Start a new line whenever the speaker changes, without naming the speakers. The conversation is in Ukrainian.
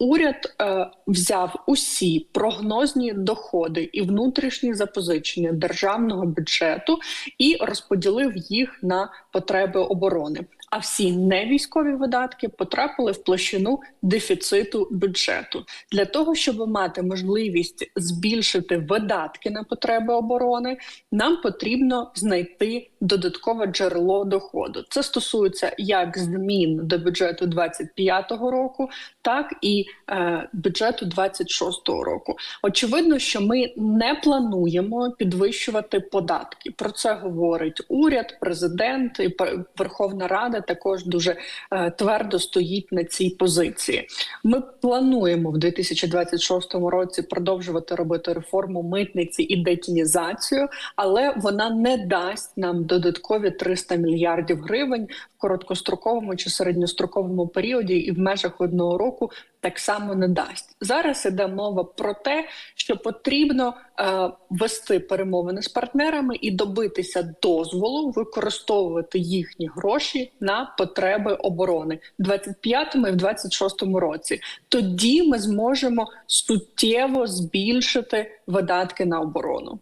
Уряд е, взяв усі прогнозні доходи і внутрішні запозичення державного бюджету і розподілив їх на потреби оборони. А всі невійськові видатки потрапили в площину дефіциту бюджету для того, щоб мати можливість збільшити видатки на потреби оборони. Нам потрібно знайти додаткове джерело доходу. Це стосується як змін до бюджету 25-го року, так і бюджету 26-го року. Очевидно, що ми не плануємо підвищувати податки. Про це говорить уряд, президент і Верховна Рада також дуже е, твердо стоїть на цій позиції. Ми плануємо в 2026 році продовжувати робити реформу митниці і детінізацію, але вона не дасть нам додаткові 300 мільярдів гривень в короткостроковому чи середньостроковому періоді, і в межах одного року так само не дасть. Зараз іде мова про те, що потрібно е, вести перемовини з партнерами і добитися дозволу використовувати їхні гроші на потреби оборони в 25-му і в 26-му році. Тоді ми зможемо суттєво збільшити видатки на оборону.